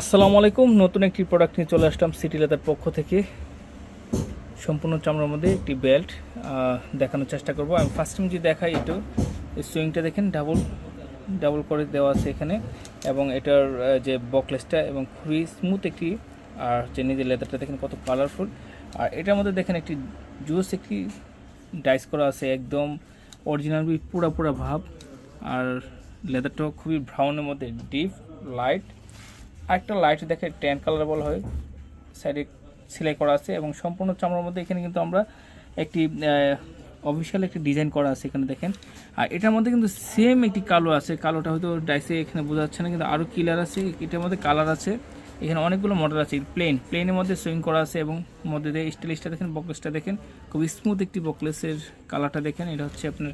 আসসালামু আলাইকুম। নতুন একটি প্রোডাক্ট নিয়ে চলে আসলাম সিটি লেদার পক্ষ থেকে। সম্পূর্ণ চামড়ার মধ্যে একটি বেল্ট দেখানোর চেষ্টা করব। আমি ফার্স্ট টাইম যদি দেখাই একটু সুইংটা দেখেন ডাবল ডাবল করে দেওয়া আছে এখানে। এবং এটার যে বকলেসটা এবং খুবই স্মুথ একটি, আর যে নিজের লেদারটা দেখেন কত কালারফুল আর এটার মধ্যে দেখেন একটি জুস একটি ডাইস করা আছে, একদম অরিজিনাল পুরা পুরা ভাব। আর লেদারটাও খুবই ব্রাউনের মধ্যে ডিপ লাইট আরেকটা লাইট দেখে ট্যান কালার বলা হয়। সাইডে সেলাই করা আছে এবং সম্পূর্ণ চামড়ার মধ্যে এখানে কিন্তু আমরা একটি অফিসিয়াল একটি ডিজাইন করা আছে এখানে দেখেন। আর এটার মধ্যে কিন্তু সেম একটি কালো আছে। কালোটা হয়তো ডাইসে এখানে বোঝা যাচ্ছে না, কিন্তু আরও কিলার আছে। এটার মধ্যে কালার আছে। এখানে অনেকগুলো মডেল আছে। প্লেন প্লেনের মধ্যে সুইং করা আছে এবং মধ্যে দিয়ে স্টাইলিশটা দেখেন বকলেসটা দেখেন। খুবই স্মুথ একটি বকলেসের কালারটা দেখেন। এটা হচ্ছে আপনার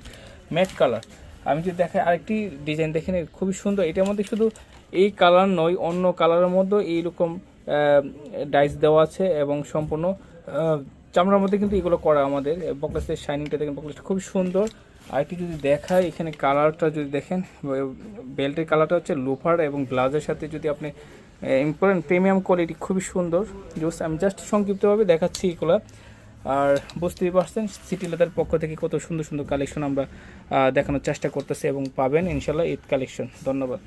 ম্যাট কালার আমি যদি দেখাই আরেকটি ডিজাইন দেখেন খুবই সুন্দর। এটার মধ্যে শুধু এই কালার নয়, অন্য কালারের মধ্যে এইরকম ডাইস দেওয়া আছে এবং সম্পূর্ণ চামড়ার মধ্যে কিন্তু এগুলো করা আমাদের। বকলেসের শাইনিংটা দেখেন বকলেসটা খুবই সুন্দর। আরেকটি যদি দেখায় এখানে কালারটা যদি দেখেন বেল্টের কালারটা হচ্ছে লোফার এবং ব্লাউজের সাথে যদি আপনি ইম্পর্টেন্ট প্রিমিয়াম কোয়ালিটি খুবই সুন্দর। জাস্ট আমি জাস্ট সংক্ষিপ্তভাবে দেখাচ্ছি এগুলো। আর বুঝতেই পারছেন সিটি লেদার পক্ষ থেকে কত সুন্দর সুন্দর কালেকশন আমরা দেখানোর চেষ্টা করতেছি এবং পাবেন ইনশাল্লাহ ঈদ কালেকশন ধন্যবাদ।